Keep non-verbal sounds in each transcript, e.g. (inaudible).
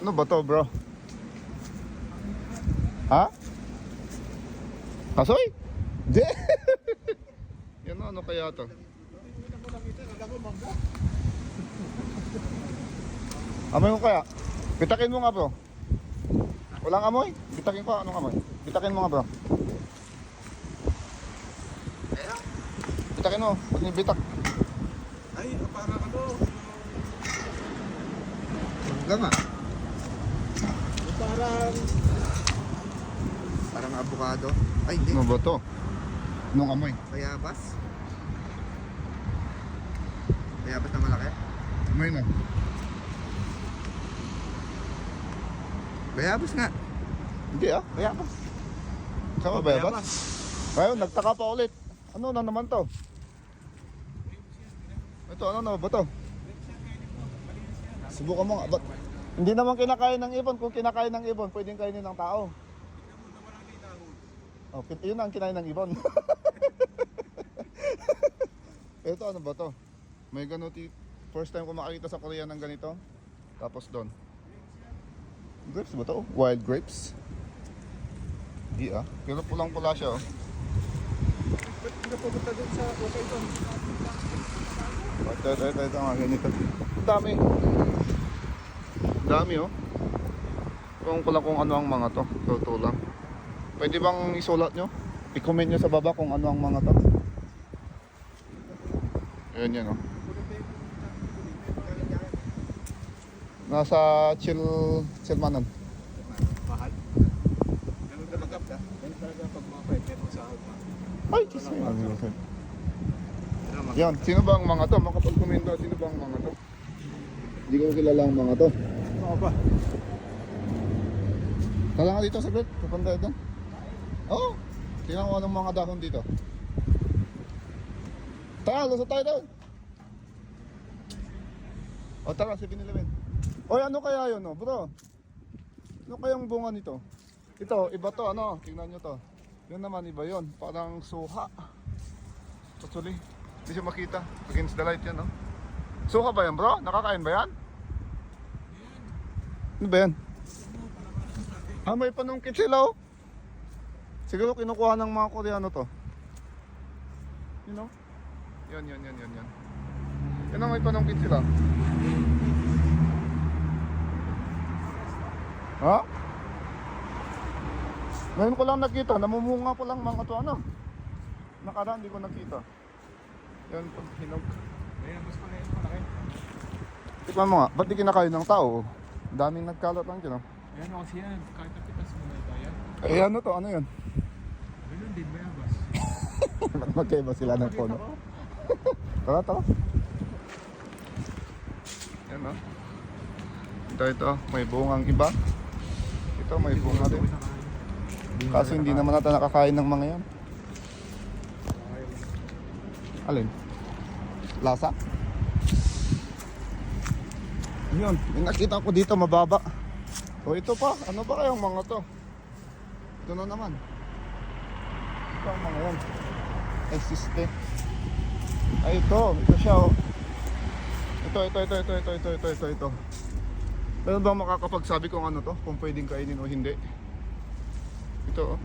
Ano ba to, bro? Ha? Kasoy? Di. (laughs) Yan ano kaya to? Amoy mo kaya? Bitakin mo nga bro. Walang amoy? Bitakin ko anong amoy? Bitakin mo nga bro. Bitakin mo. Pag nibitak. Ay, parang ano, Gama. Parang Parang avocado. Ay, hindi. Ano ba to? Anong amoy? Bayabas. Bayabas na malaki. Amoy na. Bayabas nga. Hindi ah, bayabas. Saan ba bayabas? Ayun, nagtaka pa ulit. Ano na naman to? Ito, ano na ba to? Subukan mo nga. Ba't? Hindi naman kinakain ng ibon. Kung kinakain ng ibon, pwedeng kainin ng tao. Oh, yun ang kinain ng ibon. (laughs) Ito, ano ba to? May ganuti. First time ko makakita sa Korea ng ganito. Tapos doon. Grapes ba to? Wild grapes? Di ah. Pero pulang-pula siya oh. ba't hindi pupunta dun sa okay doon? Ito, ito, ito, ito, ganito. Ang dami. Dami oh. Kung ko lang kung ano ang mga to. Totoo lang. Pwede bang isulat nyo? I-comment nyo sa baba kung ano ang mga to. Ayan yan oh. Nasa chill, chillmanan. Mahal. Ganun talaga. Ganun talaga pag mga pwede mo sa alma. Ay, kiss me. Yan, sino ba ang mga to? Makapag-komento, sino ba ang mga to? Hindi ko kilala ang mga to. Ano ba? Tala nga dito sa bed, pupunta doon. Oo, oh, tingnan ko anong mga dahon dito. Tara, lusot tayo doon. O tara, 7-Eleven. Oy, ano kaya yun, no, bro? Ano kayang bunga nito? Ito, iba to, ano? Tingnan nyo to. Yun naman, iba yun. Parang suha. Actually, hindi siya makita. Against the light yan, no? Suha ba yan, bro? Nakakain ba yan? Ano ba yan? Ah, may panungkit sila, oh. Siguro kinukuha ng mga Koreano to. You know? Yan, yan, yan, yan, yan. Yan ang may panungkit sila. Ha? Ngayon ko lang nakita, namumunga ko lang mga to ano. Nakaraan, hindi ko nakita. Yan, pag hinog. Ayan, gusto na yun malaki. Tikman mo nga, ba't di kinakain ng tao? Daming nagkalat lang dyan, oh. Ayan o, siya. Kahit ang pitas mo na ito. Ayan. Eh, ano to? Ano yun? Ganun din, bayabas. (laughs) Magkaiba sila ng puno. (laughs) Tara, tara. Yan o. Ito, ito. May bungang iba. Ito, may bunga din. Kaso hindi naman natin nakakain ng mga yan. Alin? Lasa? Yun, yung nakita ko dito mababa. O ito pa, ano ba kayang mga to? Ito na naman. Ito ang mga yan. Existe. Ay ito, ito siya oh. Ito, ito, ito, ito, ito, ito, ito, ito, ito. Pero ba makakapagsabi kung ano to? Kung pwedeng kainin o hindi? Ito oh.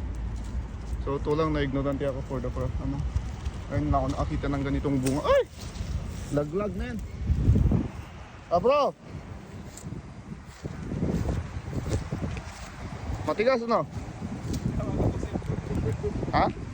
So ito lang na ignorante ako for the pro, ano. Ayun na ako nakakita ng ganitong bunga. Ay! Laglag na yan. Ah bro! Matigas ano? Ha?